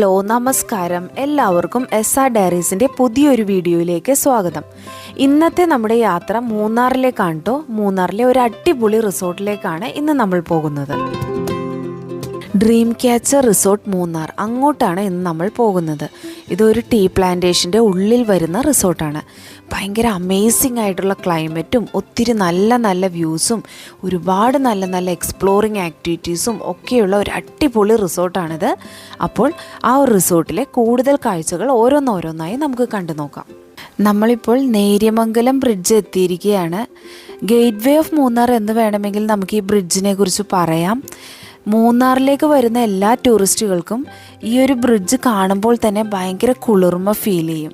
Hello നമസ്കാരം. എല്ലാവർക്കും S R ഡയറീസിന്റെ പുതിയൊരു വീഡിയോയിലേക്ക് സ്വാഗതം. ഇന്നത്തെ നമ്മുടെ യാത്ര മൂന്നാറിലേക്കാണ് കേട്ടോ മൂന്നാറിലെ ഒരു അടിപൊളി റിസോർട്ടിലേക്കാണ് ഇന്ന് നമ്മൾ പോകുന്നത്. Dream catcher resort Munnar. അങ്ങോട്ടാണ് ഇന്ന് നമ്മൾ പോകുന്നത്. ഇതൊരു ടീ പ്ലാന്റേഷന്റെ ഉള്ളിൽ വരുന്ന റിസോർട്ടാണ്. ഭയങ്കര അമേസിംഗ് ആയിട്ടുള്ള ക്ലൈമറ്റും ഒത്തിരി നല്ല നല്ല വ്യൂസും ഒരുപാട് നല്ല നല്ല എക്സ്പ്ലോറിങ് ആക്ടിവിറ്റീസും ഒക്കെയുള്ള ഒരു അടിപൊളി റിസോർട്ടാണിത്. അപ്പോൾ ആ ഒരു റിസോർട്ടിലെ കൂടുതൽ കാഴ്ചകൾ ഓരോന്നോരോന്നായി നമുക്ക് കണ്ടു നോക്കാം. നമ്മളിപ്പോൾ നേര്യമംഗലം ബ്രിഡ്ജ് എത്തിയിരിക്കുകയാണ്. ഗേറ്റ് വേ ഓഫ് മൂന്നാർ എന്ന് വേണമെങ്കിൽ നമുക്ക് ഈ ബ്രിഡ്ജിനെ കുറിച്ച് പറയാം. മൂന്നാറിലേക്ക് വരുന്ന എല്ലാ ടൂറിസ്റ്റുകൾക്കും ഈ ഒരു ബ്രിഡ്ജ് കാണുമ്പോൾ തന്നെ ഭയങ്കര കുളിർമ ഫീൽ ചെയ്യും.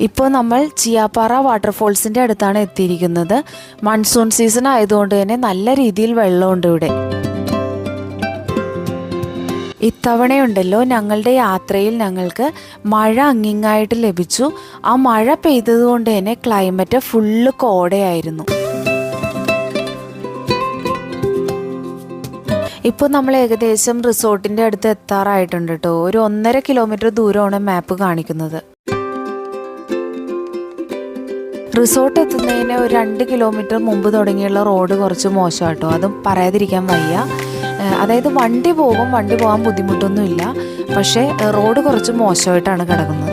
ഇപ്പോൾ നമ്മൾ ചിയാപ്പാറ വാട്ടർഫോൾസിന്റെ അടുത്താണ് എത്തിയിരിക്കുന്നത്. മൺസൂൺ സീസൺ ആയതുകൊണ്ട് തന്നെ നല്ല രീതിയിൽ വെള്ളമുണ്ട് ഇവിടെ. ഇത്തവണയുണ്ടല്ലോ ഞങ്ങളുടെ യാത്രയിൽ ഞങ്ങൾക്ക് മഴ അങ്ങിങ്ങായിട്ട് ലഭിച്ചു. ആ മഴ പെയ്തതുകൊണ്ട് തന്നെ ക്ലൈമറ്റ് ഫുള്ള് കോടയായിരുന്നു. ഇപ്പോൾ നമ്മൾ ഏകദേശം റിസോർട്ടിന്റെ അടുത്ത് എത്താറായിട്ടുണ്ട് കേട്ടോ. ഒരു ഒന്നര കിലോമീറ്റർ ദൂരമാണ് മാപ്പ് കാണിക്കുന്നത്. റിസോർട്ട് എത്തുന്നതിന് ഒരു രണ്ട് കിലോമീറ്റർ മുമ്പ് തുടങ്ങിയുള്ള റോഡ് കുറച്ച് മോശം അതും പറയാതിരിക്കാൻ വയ്യ. അതായത് വണ്ടി പോകും വണ്ടി പോകാൻ ബുദ്ധിമുട്ടൊന്നുമില്ല. പക്ഷേ റോഡ് കുറച്ച് മോശമായിട്ടാണ് കിടക്കുന്നത്.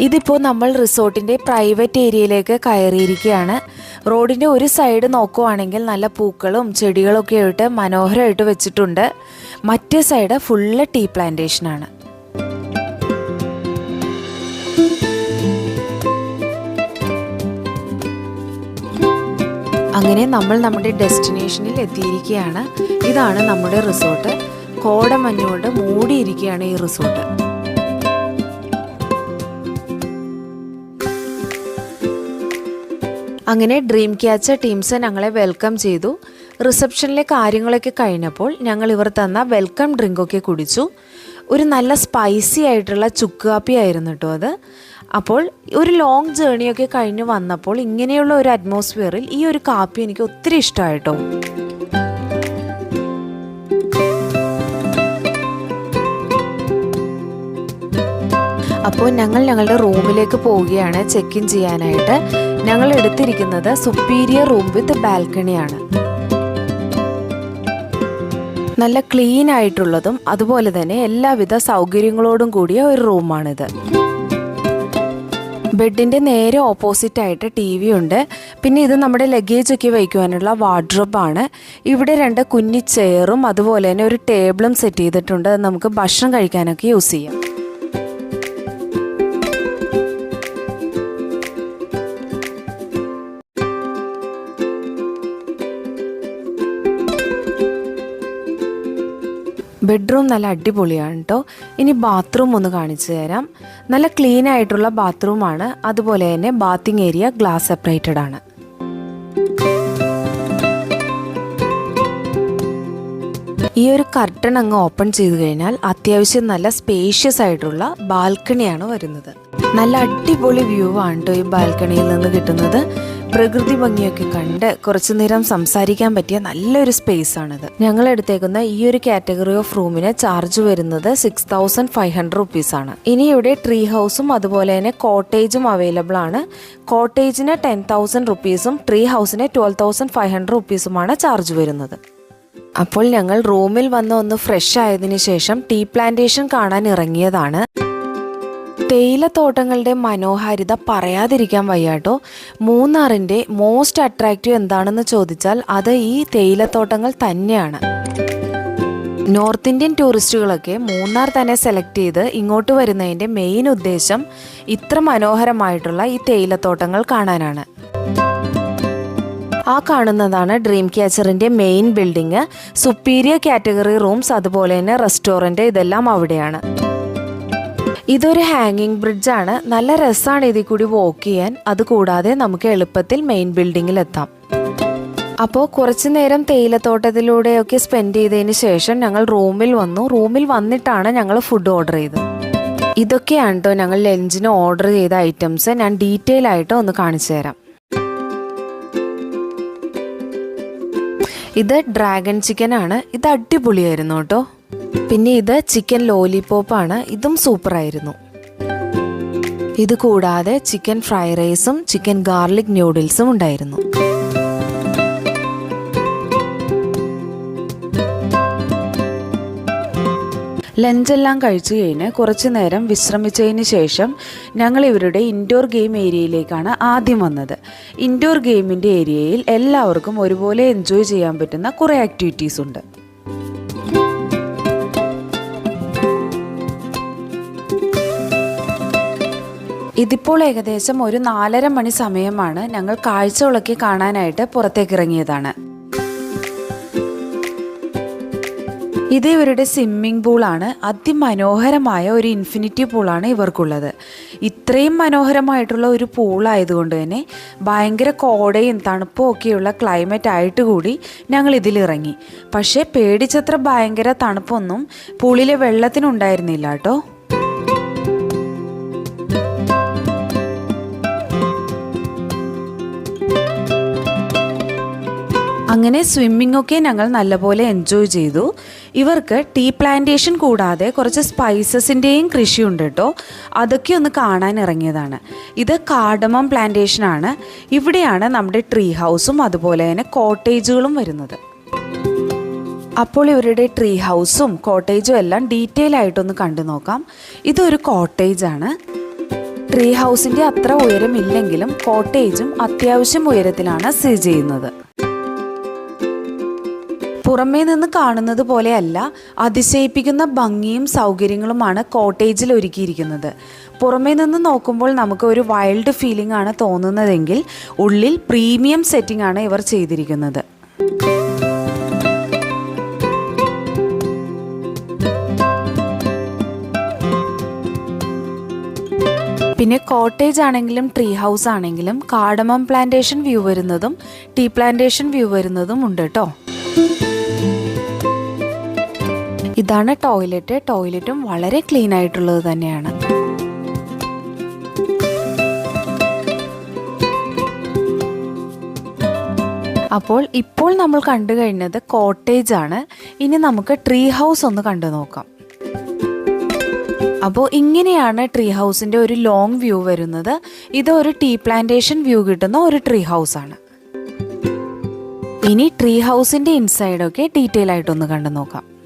ഇതിപ്പോൾ നമ്മൾ റിസോർട്ടിന്റെ പ്രൈവറ്റ് ഏരിയയിലേക്ക് കയറിയിരിക്കുകയാണ്. റോഡിന്റെ ഒരു സൈഡ് നോക്കുവാണെങ്കിൽ നല്ല പൂക്കളും ചെടികളൊക്കെ ആയിട്ട് മനോഹരമായിട്ട് വെച്ചിട്ടുണ്ട്. മറ്റേ സൈഡ് ഫുള്ള് ടീ പ്ലാന്റേഷനാണ്. അങ്ങനെ നമ്മൾ നമ്മുടെ ഡെസ്റ്റിനേഷനിൽ എത്തിയിരിക്കുകയാണ്. ഇതാണ് നമ്മുടെ റിസോർട്ട്. കോടമഞ്ഞുകൊണ്ട് മൂടിയിരിക്കുകയാണ് ഈ റിസോർട്ട്. അങ്ങനെ ഡ്രീം ക്യാച്ചർ ടീംസ് ഞങ്ങളെ വെൽക്കം ചെയ്തു. റിസപ്ഷനിലെ കാര്യങ്ങളൊക്കെ കഴിഞ്ഞപ്പോൾ ഞങ്ങൾ ഇവർ തന്ന വെൽക്കം ഡ്രിങ്കൊക്കെ കുടിച്ചു. ഒരു നല്ല സ്പൈസി ആയിട്ടുള്ള ചുക്ക് കാപ്പി ആയിരുന്നു കേട്ടോ അത്. അപ്പോൾ ഒരു ലോങ് ജേണിയൊക്കെ കഴിഞ്ഞ് വന്നപ്പോൾ ഇങ്ങനെയുള്ള ഒരു അറ്റ്മോസ്ഫിയറിൽ ഈ ഒരു കാപ്പി എനിക്ക് ഒത്തിരി ഇഷ്ടമായിട്ടോ അപ്പോൾ ഞങ്ങൾ ഞങ്ങളുടെ റൂമിലേക്ക് പോവുകയാണ് ചെക്ക് ഇൻ ചെയ്യാനായിട്ട്. ഞങ്ങൾ എടുത്തിരിക്കുന്നത് സുപ്പീരിയർ റൂം വിത്ത് ബാൽക്കണിയാണ് നല്ല ക്ലീൻ ആയിട്ടുള്ളതും അതുപോലെ തന്നെ എല്ലാവിധ സൗകര്യങ്ങളോടും കൂടിയ ഒരു റൂമാണിത് ബെഡിന്റെ നേരെ ഓപ്പോസിറ്റ് ആയിട്ട് ടി വി ഉണ്ട്. പിന്നെ ഇത് നമ്മുടെ ലഗേജ് ഒക്കെ വയ്ക്കുവാനുള്ള വാർഡ്രോബാണ് ഇവിടെ രണ്ട് കുഞ്ഞി ചെയറും അതുപോലെ തന്നെ ഒരു ടേബിളും സെറ്റ് ചെയ്തിട്ടുണ്ട്. നമുക്ക് ഭക്ഷണം കഴിക്കാനൊക്കെ യൂസ് ചെയ്യാം. ബെഡ്റൂം നല്ല അടിപൊളിയാണ് കേട്ടോ ഇനി ബാത്റൂം ഒന്ന് കാണിച്ചു തരാം. നല്ല ക്ലീൻ ആയിട്ടുള്ള ബാത്റൂമാണ് അതുപോലെ തന്നെ ബാത്തിങ് ഏരിയ ഗ്ലാസ് സെപ്പറേറ്റഡ് ആണ്. ഈ ഒരു കർട്ടൺ അങ്ങ് ഓപ്പൺ ചെയ്ത് കഴിഞ്ഞാൽ അത്യാവശ്യം നല്ല സ്പേഷ്യസ് ആയിട്ടുള്ള ബാൽക്കണിയാണ് വരുന്നത്. നല്ല അടിപൊളി വ്യൂ ആണ് കേട്ടോ ഈ ബാൽക്കണിയിൽ നിന്ന് കിട്ടുന്നത്. പ്രകൃതി ഭംഗിയൊക്കെ കണ്ട് കുറച്ചു നേരം സംസാരിക്കാൻ പറ്റിയ നല്ലൊരു സ്പേസ് ആണിത്. ഞങ്ങൾ എടുത്തേക്കുന്ന ഈ ഒരു കാറ്റഗറി ഓഫ് റൂമിന് ചാർജ് വരുന്നത് six thousand five hundred rupees ആണ്. ഇനി ഇവിടെ ട്രീ ഹൗസും അതുപോലെ തന്നെ കോട്ടേജും അവൈലബിൾ ആണ്. കോട്ടേജിന് ടെൻ തൗസൻഡ് റുപ്പീസും ട്രീ ഹൗസിന് ട്വൽവ് തൗസൻഡ് ഫൈവ് ഹൺഡ്രഡ് റുപ്പീസുമാണ് ചാർജ് വരുന്നത്. അപ്പോൾ ഞങ്ങൾ റൂമിൽ വന്ന് ഒന്ന് ഫ്രഷ് ആയതിനു ശേഷം ടീ പ്ലാന്റേഷൻ കാണാൻ ഇറങ്ങിയതാണ്. തേയിലത്തോട്ടങ്ങളുടെ മനോഹാരിത പറയാതിരിക്കാൻ വയ്യാട്ടോ. മൂന്നാറിന്റെ മോസ്റ്റ് അട്രാക്റ്റീവ് എന്താണെന്ന് ചോദിച്ചാൽ അത് ഈ തേയിലത്തോട്ടങ്ങൾ തന്നെയാണ്. നോർത്ത് ഇന്ത്യൻ ടൂറിസ്റ്റുകളൊക്കെ മൂന്നാർ തന്നെ സെലക്ട് ചെയ്ത് ഇങ്ങോട്ട് വരുന്നതിന്റെ മെയിൻ ഉദ്ദേശം ഇത്ര മനോഹരമായിട്ടുള്ള ഈ തേയിലത്തോട്ടങ്ങൾ കാണാനാണ്. ആ കാണുന്നതാണ് dream ക്യാച്ചറിന്റെ main building superior category rooms അതുപോലെ തന്നെ റെസ്റ്റോറന്റ് ഇതെല്ലാം അവിടെയാണ്. ഇതൊരു ഹാങ്ങിങ് ബ്രിഡ്ജാണ് നല്ല രസമാണ് ഇതിൽ കൂടി വോക്ക് ചെയ്യാൻ. അതുകൂടാതെ നമുക്ക് എളുപ്പത്തിൽ മെയിൻ ബിൽഡിങ്ങിൽ എത്താം. അപ്പോൾ കുറച്ചു നേരം തേയിലത്തോട്ടത്തിലൂടെയൊക്കെ സ്പെൻഡ് ചെയ്തതിന് ശേഷം ഞങ്ങൾ റൂമിൽ വന്നു. റൂമിൽ വന്നിട്ടാണ് ഞങ്ങൾ ഫുഡ് ഓർഡർ ചെയ്തത്. ഇതൊക്കെയാണ് കേട്ടോ ഞങ്ങൾ ലഞ്ചിന് ഓർഡർ ചെയ്ത ഐറ്റംസ് ഞാൻ ഡീറ്റെയിൽ ആയിട്ട് ഒന്ന് കാണിച്ചു തരാം. ഇത് ഡ്രാഗൺ ചിക്കൻ ആണ്. ഇത് അടിപൊളിയായിരുന്നു കേട്ടോ പിന്നെ ഇത് ചിക്കൻ ലോലിപോപ്പ് ആണ് ഇതും സൂപ്പറായിരുന്നു. ഇത് കൂടാതെ ചിക്കൻ ഫ്രൈ റൈസും ചിക്കൻ ഗാർലിക് ന്യൂഡിൽസും ഉണ്ടായിരുന്നു. ലഞ്ചെല്ലാം കഴിച്ചു കഴിഞ്ഞ് കുറച്ചു നേരം വിശ്രമിച്ചതിന് ശേഷം ഞങ്ങൾ ഇവരുടെ ഇൻഡോർ ഗെയിം ഏരിയയിലേക്കാണ് ആദ്യം വന്നത്. ഇൻഡോർ ഗെയിമിന്റെ ഏരിയയിൽ എല്ലാവർക്കും ഒരുപോലെ എൻജോയ് ചെയ്യാൻ പറ്റുന്ന കുറേ ആക്ടിവിറ്റീസ് ഉണ്ട്. ഇതിപ്പോൾ ഏകദേശം ഒരു നാലര മണി സമയമാണ്. ഞങ്ങൾ കാഴ്ച ഉളക്കി കാണാനായിട്ട് പുറത്തേക്ക് ഇറങ്ങിയതാണ്. ഇത് ഇവരുടെ സ്വിമ്മിംഗ് പൂളാണ് അതിമനോഹരമായ ഒരു ഇൻഫിനിറ്റി പൂളാണ് ഇവർക്കുള്ളത്. ഇത്രയും മനോഹരമായിട്ടുള്ള ഒരു പൂളായതുകൊണ്ട് തന്നെ ഭയങ്കര കോടയും തണുപ്പും ഒക്കെയുള്ള ക്ലൈമറ്റ് ആയിട്ട് കൂടി ഞങ്ങൾ ഇതിലിറങ്ങി. പക്ഷേ പേടിച്ചത്ര ഭയങ്കര തണുപ്പൊന്നും പൂളിലെ വെള്ളത്തിനുണ്ടായിരുന്നില്ല കേട്ടോ. അങ്ങനെ സ്വിമ്മിംഗ് ഒക്കെ ഞങ്ങൾ നല്ലപോലെ എൻജോയ് ചെയ്തു. ഇവർക്ക് ടീ പ്ലാന്റേഷൻ കൂടാതെ കുറച്ച് സ്പൈസസിന്റെയും കൃഷിയുണ്ട് കേട്ടോ അതൊക്കെ ഒന്ന് കാണാൻ ഇറങ്ങിയതാണ്. ഇത് കാർഡമം പ്ലാന്റേഷൻ ആണ്. ഇവിടെയാണ് നമ്മുടെ ട്രീ ഹൗസും അതുപോലെ തന്നെ കോട്ടേജുകളും വരുന്നത്. അപ്പോൾ ഇവരുടെ ട്രീ ഹൗസും കോട്ടേജും എല്ലാം ഡീറ്റെയിൽ ആയിട്ടൊന്ന് കണ്ടു നോക്കാം. ഇതൊരു കോട്ടേജ് ആണ്. ട്രീ ഹൗസിന്റെ അത്ര ഉയരമില്ലെങ്കിലും കോട്ടേജും അത്യാവശ്യം ഉയരത്തിലാണ് സ്ഥിതി ചെയ്യുന്നത്. പുറമേ നിന്ന് കാണുന്നത് പോലെയല്ല അതിശയിപ്പിക്കുന്ന ഭംഗിയും സൗകര്യങ്ങളുമാണ് കോട്ടേജിൽ ഒരുക്കിയിരിക്കുന്നത്. പുറമേ നിന്ന് നോക്കുമ്പോൾ നമുക്ക് ഒരു വൈൽഡ് ഫീലിംഗ് ആണ് തോന്നുന്നതെങ്കിൽ ഉള്ളിൽ പ്രീമിയം സെറ്റിംഗ് ആണ് ഇവർ ചെയ്തിരിക്കുന്നത്. പിന്നെ കോട്ടേജ് ആണെങ്കിലും ട്രീ ഹൗസ് ആണെങ്കിലും കാർഡമം പ്ലാന്റേഷൻ വ്യൂ വരുന്നതും ടീ പ്ലാന്റേഷൻ വ്യൂ വരുന്നതും ഉണ്ട് കേട്ടോ ഇതാണ് ടോയ്ലറ്റ്. ടോയ്ലറ്റും വളരെ ക്ലീൻ ആയിട്ടുള്ളത് തന്നെയാണ്. അപ്പോൾ ഇപ്പോൾ നമ്മൾ കണ്ടു കഴിഞ്ഞത് കോട്ടേജ് ആണ്. ഇനി നമുക്ക് ട്രീ ഹൗസ് ഒന്ന് കണ്ടു നോക്കാം. അപ്പോൾ ഇങ്ങനെയാണ് ട്രീ ഹൗസിന്റെ ഒരു ലോങ് വ്യൂ വരുന്നത്. ഇത് ഒരു ടീ പ്ലാന്റേഷൻ വ്യൂ കിട്ടുന്ന ഒരു ട്രീ ഹൗസ് ആണ്. ഇനി ട്രീ ഹൗസിന്റെ ഇൻസൈഡൊക്കെ ഡീറ്റെയിൽ ആയിട്ടൊന്ന് കണ്ടു നോക്കാം.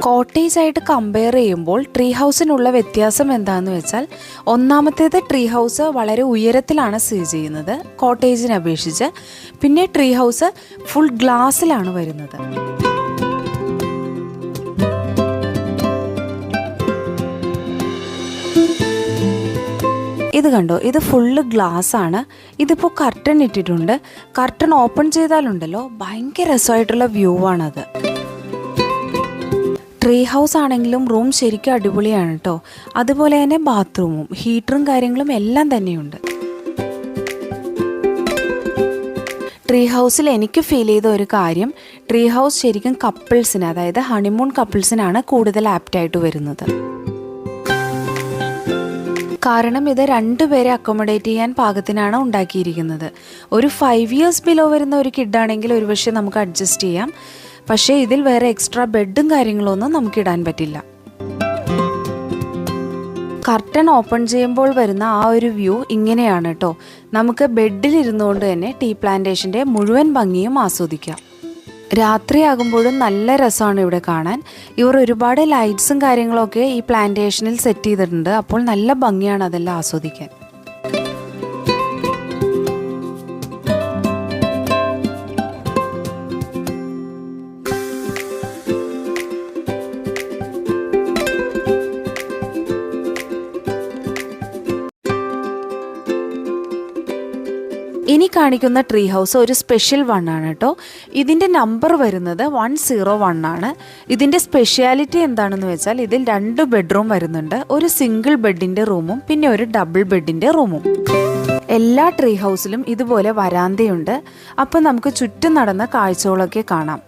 കോട്ടേജ് ആയിട്ട് കമ്പയർ ചെയ്യുമ്പോൾ ട്രീ ഹൗസിനുള്ള വ്യത്യാസം എന്താണെന്ന് വെച്ചാൽ ഒന്നാമത്തേത് ട്രീ ഹൗസ് വളരെ ഉയരത്തിലാണ് സ്ഥിതി ചെയ്യുന്നത് കോട്ടേജിനെ അപേക്ഷിച്ച്. പിന്നെ ട്രീ ഹൗസ് ഫുൾ ഗ്ലാസ്സിലാണ് വരുന്നത്. ഇത് കണ്ടോ? ഇത് ഫുള്ള് ഗ്ലാസ് ആണ് ഇതിപ്പോൾ കർട്ടൺ ഇട്ടിട്ടുണ്ട്. കർട്ടൺ ഓപ്പൺ ചെയ്താലുണ്ടല്ലോ. ഭയങ്കര രസമായിട്ടുള്ള വ്യൂ ആണത് ട്രീ ഹൗസ് ആണെങ്കിലും റൂം ശരിക്കും അടിപൊളിയാണ് കേട്ടോ. അതുപോലെ തന്നെ ബാത്റൂമും ഹീറ്ററും കാര്യങ്ങളും എല്ലാം തന്നെയുണ്ട്. ട്രീ ഹൗസിൽ എനിക്ക് ഫീൽ ചെയ്ത ഒരു കാര്യം ട്രീ ഹൗസ് ശരിക്കും കപ്പിൾസിന് അതായത് ഹണിമൂൺ കപ്പിൾസിനാണ് കൂടുതൽ ആപ്റ്റായിട്ട് വരുന്നത്. കാരണം ഇത് രണ്ടുപേരെ അക്കോമഡേറ്റ് ചെയ്യാൻ പാകത്തിനാണ് ഉണ്ടാക്കിയിരിക്കുന്നത്. ഒരു ഫൈവ് ഇയേഴ്സ് ബിലോ വരുന്ന ഒരു കിഡാണെങ്കിൽ ഒരുപക്ഷെ നമുക്ക് അഡ്ജസ്റ്റ് ചെയ്യാം. പക്ഷേ ഇതിൽ വേറെ എക്സ്ട്രാ ബെഡും കാര്യങ്ങളൊന്നും നമുക്ക് ഇടാൻ പറ്റില്ല. കർട്ടൺ ഓപ്പൺ ചെയ്യുമ്പോൾ വരുന്ന ആ ഒരു വ്യൂ ഇങ്ങനെയാണ് കേട്ടോ നമുക്ക് ബെഡിൽ ഇരുന്നുകൊണ്ട് തന്നെ ടീ പ്ലാന്റേഷന്റെ മുഴുവൻ ഭംഗിയും ആസ്വദിക്കാം. രാത്രിയാകുമ്പോഴും നല്ല രസമാണ് ഇവിടെ കാണാൻ. ഇവർ ഒരുപാട് ലൈറ്റ്സും കാര്യങ്ങളൊക്കെ ഈ പ്ലാന്റേഷനിൽ സെറ്റ് ചെയ്തിട്ടുണ്ട്. അപ്പോൾ നല്ല ഭംഗിയാണ് അതെല്ലാം ആസ്വദിക്കാൻ. കാണിക്കുന്ന ട്രീ ഹൗസ് ഒരു സ്പെഷ്യൽ വൺ ആണ് കേട്ടോ. ഇതിന്റെ നമ്പർ വരുന്നത് വൺ സീറോ വൺ ആണ്. ഇതിന്റെ സ്പെഷ്യാലിറ്റി എന്താണെന്ന് വെച്ചാൽ ഇതിൽ രണ്ട് ബെഡ്റൂം വരുന്നുണ്ട്. ഒരു സിംഗിൾ ബെഡിന്റെ റൂമും പിന്നെ ഒരു ഡബിൾ ബെഡിന്റെ റൂമും എല്ലാ ട്രീ ഹൗസിലും ഇതുപോലെ വരാന്തയുണ്ട്. അപ്പോൾ നമുക്ക് ചുറ്റും നടന്ന കാഴ്ചകളൊക്കെ കാണാം.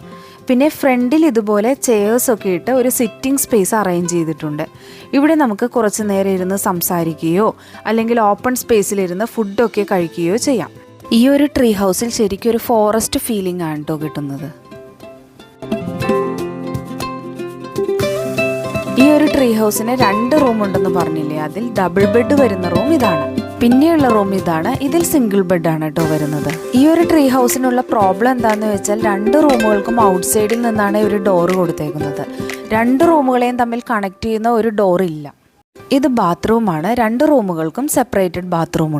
പിന്നെ ഫ്രണ്ടിൽ ഇതുപോലെ ചെയേഴ്സ് ഒക്കെ ഇട്ട് ഒരു സിറ്റിംഗ് സ്പേസ് അറേഞ്ച് ചെയ്തിട്ടുണ്ട്. ഇവിടെ നമുക്ക് കുറച്ച് നേരം ഇരുന്ന് സംസാരിക്കുകയോ അല്ലെങ്കിൽ ഓപ്പൺ സ്പേസിലിരുന്ന് ഫുഡൊക്കെ കഴിക്കുകയോ ചെയ്യാം. ഈ ഒരു ട്രീ ഹൗസിൽ ശരിക്കും ഒരു ഫോറസ്റ്റ് ഫീലിംഗ് ആണ് കേട്ടോ കിട്ടുന്നത്. ഈ ഒരു ട്രീ ഹൗസിന് രണ്ട് റൂം ഉണ്ടെന്ന് പറഞ്ഞില്ലേ? അതിൽ ഡബിൾ ബെഡ് വരുന്ന റൂം ഇതാണ്. പിന്നെയുള്ള റൂം ഇതാണ് ഇതിൽ സിംഗിൾ ബെഡ് ആണ് കേട്ടോ വരുന്നത്. ഈ ഒരു ട്രീ ഹൗസിനുള്ള പ്രോബ്ലം എന്താന്ന് വെച്ചാൽ രണ്ട് റൂമുകൾക്കും ഔട്ട് സൈഡിൽ നിന്നാണ് ഒരു ഡോർ കൊടുത്തേക്കുന്നത്. രണ്ട് റൂമുകളെയും തമ്മിൽ കണക്ട് ചെയ്യുന്ന ഒരു ഡോർ ഇല്ല. ഇത് ബാത്റൂമാണ് രണ്ട് റൂമുകൾക്കും സെപ്പറേറ്റഡ് ബാത്റൂം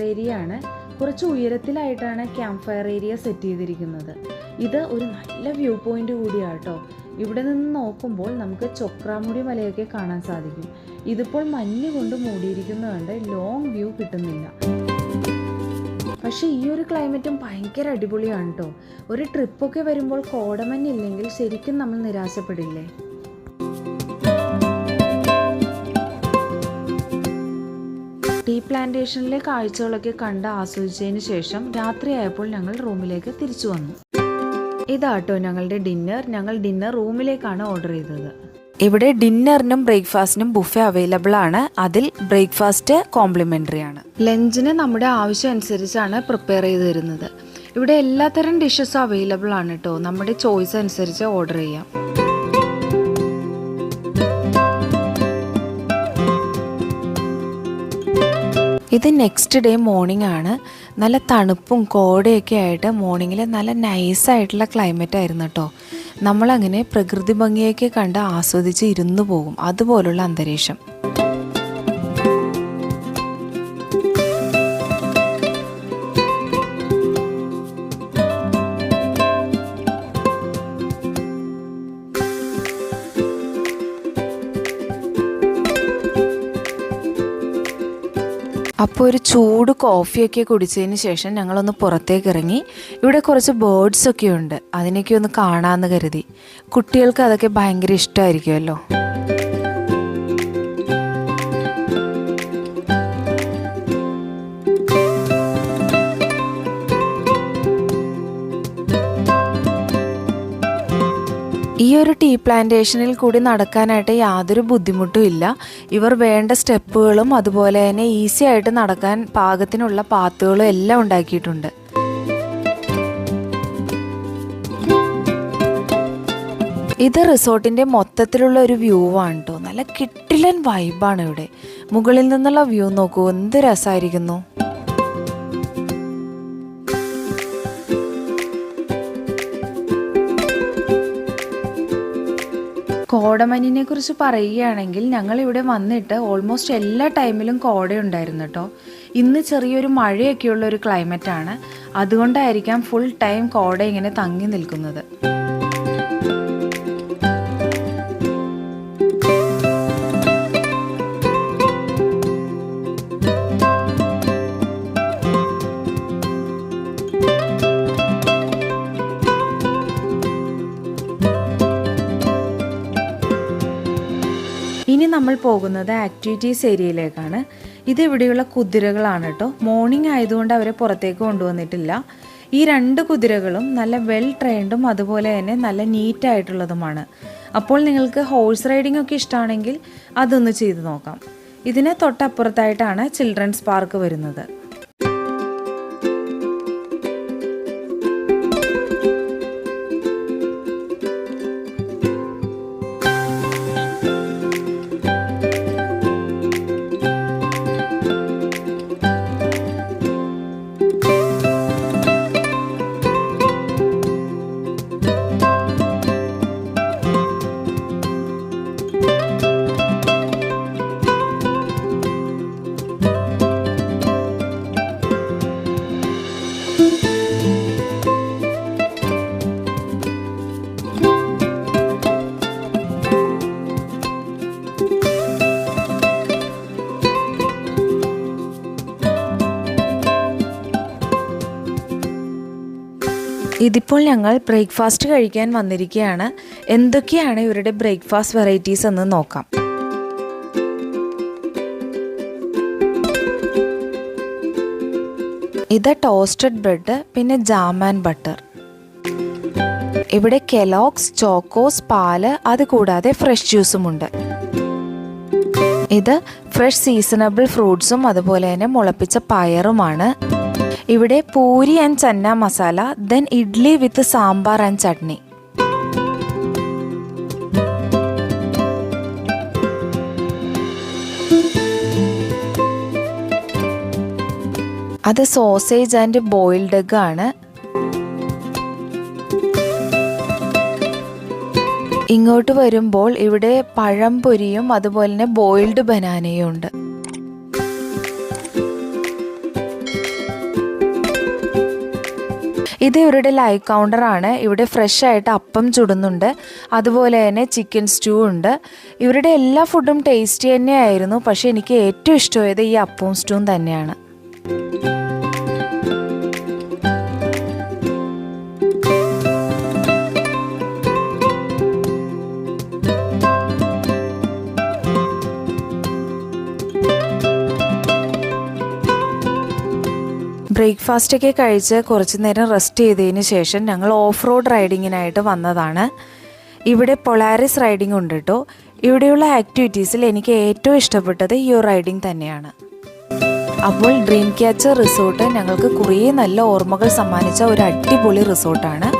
ഏരിയ ആണ്. കുറച്ച് ഉയരത്തിലായിട്ടാണ് ക്യാമ്പ് ഫയർ ഏരിയ സെറ്റ് ചെയ്തിരിക്കുന്നത്. ഇത് ഒരു നല്ല വ്യൂ പോയിന്റ് കൂടിയാണ് കേട്ടോ ഇവിടെ നിന്ന് നോക്കുമ്പോൾ നമുക്ക് ചൊക്രാമുടി മലയൊക്കെ കാണാൻ സാധിക്കും. ഇതിപ്പോൾ മഞ്ഞ് കൊണ്ട് മൂടിയിരിക്കുന്നതുകൊണ്ട് ലോങ് വ്യൂ കിട്ടുന്നില്ല. പക്ഷേ ഈ ഒരു ക്ലൈമറ്റും ഭയങ്കര അടിപൊളിയാണ് കേട്ടോ ഒരു ട്രിപ്പൊക്കെ വരുമ്പോൾ കോടമഞ്ഞില്ലെങ്കിൽ ശരിക്കും നമ്മൾ നിരാശപ്പെടില്ലേ? ടീ പ്ലാന്റേഷനിലെ കാഴ്ചകളൊക്കെ കണ്ട് ആസ്വദിച്ചതിന് ശേഷം രാത്രിയായപ്പോൾ ഞങ്ങൾ റൂമിലേക്ക് തിരിച്ചു വന്നു. ഇതാട്ടോ ഞങ്ങളുടെ ഡിന്നർ. ഞങ്ങൾ ഡിന്നർ റൂമിലേക്കാണ് ഓർഡർ ചെയ്തത്. ഇവിടെ ഡിന്നറിനും ബ്രേക്ക്ഫാസ്റ്റിനും ബുഫെ അവൈലബിൾ ആണ്. അതിൽ ബ്രേക്ക്ഫാസ്റ്റ് കോംപ്ലിമെന്ററി ആണ്. ലഞ്ചിന് നമ്മുടെ ആവശ്യം അനുസരിച്ചാണ് പ്രിപ്പയർ ചെയ്ത് തരുന്നത്. ഇവിടെ എല്ലാത്തരം ഡിഷസും അവൈലബിൾ ആണ് കേട്ടോ നമ്മുടെ ചോയ്സ് അനുസരിച്ച് ഓർഡർ ചെയ്യാം. ഇത് നെക്സ്റ്റ് ഡേ മോർണിംഗ് ആണ്. നല്ല തണുപ്പും കോടയൊക്കെ ആയിട്ട് മോർണിംഗിൽ നല്ല നൈസായിട്ടുള്ള ക്ലൈമറ്റ് ആയിരുന്നു കേട്ടോ നമ്മളങ്ങനെ പ്രകൃതി ഭംഗിയൊക്കെ കണ്ട് ആസ്വദിച്ച് ഇരുന്നു പോകും. അതുപോലുള്ള അന്തരീക്ഷം. അപ്പോൾ ഒരു ചൂട് കോഫിയൊക്കെ കുടിച്ചതിന് ശേഷം ഞങ്ങളൊന്ന് പുറത്തേക്ക് ഇറങ്ങി ഇവിടെ കുറച്ച് ബേർഡ്സ് ഒക്കെ ഉണ്ട്. അതിനൊക്കെ ഒന്ന് കാണാമെന്ന് കരുതി. കുട്ടികൾക്ക് അതൊക്കെ ഭയങ്കര ഇഷ്ടമായിരിക്കുമല്ലോ. ഒരു ടീ പ്ലാന്റേഷനിൽ കൂടി നടക്കാനായിട്ട് യാതൊരു ബുദ്ധിമുട്ടും ഇല്ല. ഇവർ വേണ്ട സ്റ്റെപ്പുകളും അതുപോലെ തന്നെ ഈസി ആയിട്ട് നടക്കാൻ പാകത്തിനുള്ള പാത്തുകളും എല്ലാം ഉണ്ടാക്കിയിട്ടുണ്ട്. ഇത് റിസോർട്ടിന്റെ മൊത്തത്തിലുള്ള ഒരു വ്യൂ ആണ് കേട്ടോ നല്ല കിട്ടിലൻ വൈബാണ് ഇവിടെ. മുകളിൽ നിന്നുള്ള വ്യൂ നോക്കൂ. എന്ത് രസമായിരിക്കുന്നു കോടമഞ്ഞിനെ കുറിച്ച് പറയുകയാണെങ്കിൽ ഞങ്ങൾ ഇവിടെ വന്നിട്ട് ഓൾമോസ്റ്റ് എല്ലാ ടൈമിലും കോട ഉണ്ടായിരുന്നു കേട്ടോ ഇന്ന് ചെറിയൊരു മഴയൊക്കെയുള്ള ഒരു ക്ലൈമറ്റ് ആണ്. അതുകൊണ്ടായിരിക്കാം ഫുൾ ടൈം കോട ഇങ്ങനെ തങ്ങി നിൽക്കുന്നത്. പോകുന്നത് ആക്ടിവിറ്റീസ് ഏരിയയിലേക്കാണ് ഇത് ഇവിടെയുള്ള കുതിരകളാണ് കേട്ടോ മോർണിംഗ് ആയതുകൊണ്ട് അവരെ പുറത്തേക്ക് കൊണ്ടുവന്നിട്ടില്ല. ഈ രണ്ട് കുതിരകളും നല്ല വെൽ ട്രെയിൻഡും അതുപോലെ തന്നെ നല്ല നീറ്റ് ആയിട്ടുള്ളതുമാണ്. അപ്പോൾ നിങ്ങൾക്ക് ഹോഴ്സ് റൈഡിംഗ് ഒക്കെ ഇഷ്ടമാണെങ്കിൽ അതൊന്ന് ചെയ്തു നോക്കാം. ഇതിന് തൊട്ടപ്പുറത്തായിട്ടാണ് ചിൽഡ്രൻസ് പാർക്ക് വരുന്നത്. ഇതിപ്പോൾ ഞങ്ങൾ ബ്രേക്ക്ഫാസ്റ്റ് കഴിക്കാൻ വന്നിരിക്കുകയാണ്. എന്തൊക്കെയാണ് ഇവരുടെ ബ്രേക്ക്ഫാസ്റ്റ് വെറൈറ്റീസ് എന്ന് നോക്കാം. ഇത് ടോസ്റ്റഡ് ബ്രെഡ് പിന്നെ ജാം ആൻഡ് ബട്ടർ. ഇവിടെ കെലോക്സ് ചോക്കോസ് പാൽ അത് കൂടാതെ ഫ്രഷ് ജ്യൂസുമുണ്ട് ഇത് ഫ്രഷ് സീസണബിൾ ഫ്രൂട്ട്സും അതുപോലെ തന്നെ മുളപ്പിച്ച പയറുമാണ്. ഇവിടെ puri and chana masala then idli with sambar and chutney. അത് സോസേജ് ആൻഡ് ബോയിൽഡ് എഗ് ആണ്. ഇങ്ങോട്ട് വരുമ്പോൾ ഇവിടെ പഴംപൊരിയും അതുപോലെ തന്നെ ബോയിൽഡ് ബനാനയും ഉണ്ട്. ഇത് ഇവരുടെ ലൈവ് കൗണ്ടറാണ് ഇവിടെ ഫ്രഷ് ആയിട്ട് അപ്പം ചുടുന്നുണ്ട്. അതുപോലെ തന്നെ ചിക്കൻ സ്റ്റൂ ഉണ്ട്. ഇവരുടെ എല്ലാ ഫുഡും ടേസ്റ്റി തന്നെയായിരുന്നു. പക്ഷേ എനിക്ക് ഏറ്റവും ഇഷ്ടമായത് ഈ അപ്പവും സ്റ്റൂവും തന്നെയാണ്. ബ്രേക്ക്ഫാസ്റ്റ് ഒക്കെ കഴിച്ച് കുറച്ച് നേരം റെസ്റ്റ് ചെയ്തതിന് ശേഷം ഞങ്ങൾ ഓഫ് റോഡ് റൈഡിങ്ങിനായിട്ട് വന്നതാണ്. ഇവിടെ പൊളാരിസ് റൈഡിംഗ് ഉണ്ട് കേട്ടോ ഇവിടെയുള്ള ആക്ടിവിറ്റീസിൽ എനിക്ക് ഏറ്റവും ഇഷ്ടപ്പെട്ടത് ഈ റൈഡിംഗ് തന്നെയാണ്. അപ്പോൾ ഡ്രീം ക്യാച്ചർ റിസോർട്ട് ഞങ്ങൾക്ക് കുറേ നല്ല ഓർമ്മകൾ സമ്മാനിച്ച ഒരു അടിപൊളി റിസോർട്ടാണ്.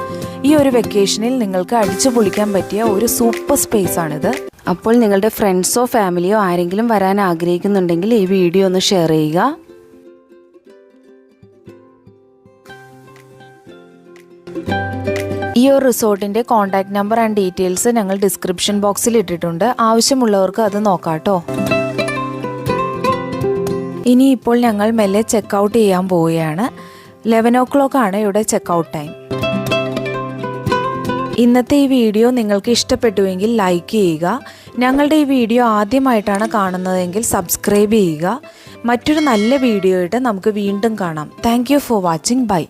ഈ ഒരു വെക്കേഷനിൽ നിങ്ങൾക്ക് അടിച്ചു പൊളിക്കാൻ പറ്റിയ ഒരു സൂപ്പർ സ്പേസ് ആണിത് അപ്പോൾ നിങ്ങളുടെ ഫ്രണ്ട്സോ ഫാമിലിയോ ആരെങ്കിലും വരാൻ ആഗ്രഹിക്കുന്നുണ്ടെങ്കിൽ ഈ വീഡിയോ ഒന്ന് ഷെയർ ചെയ്യുക. ഈ ഒരു റിസോർട്ടിന്റെ കോൺടാക്ട് നമ്പർ ആൻഡ് ഡീറ്റെയിൽസ് ഞങ്ങൾ ഡിസ്ക്രിപ്ഷൻ ബോക്സിൽ ഇട്ടിട്ടുണ്ട്. ആവശ്യമുള്ളവർക്ക് അത് നോക്കാട്ടോ ഇനി ഇപ്പോൾ ഞങ്ങൾ മെല്ലെ ചെക്ക് ഔട്ട് ചെയ്യാൻ പോവുകയാണ്. ലെവൻ ഓ ക്ലോക്ക് ആണ് ഇവിടെ ചെക്ക് ഔട്ട് ടൈം ഇന്നത്തെ ഈ വീഡിയോ നിങ്ങൾക്ക് ഇഷ്ടപ്പെട്ടുവെങ്കിൽ ലൈക്ക് ചെയ്യുക. ഞങ്ങളുടെ ഈ വീഡിയോ ആദ്യമായിട്ടാണ് കാണുന്നതെങ്കിൽ സബ്സ്ക്രൈബ് ചെയ്യുക. മറ്റൊരു നല്ല വീഡിയോ ആയിട്ട് നമുക്ക് വീണ്ടും കാണാം. Thank for watching bye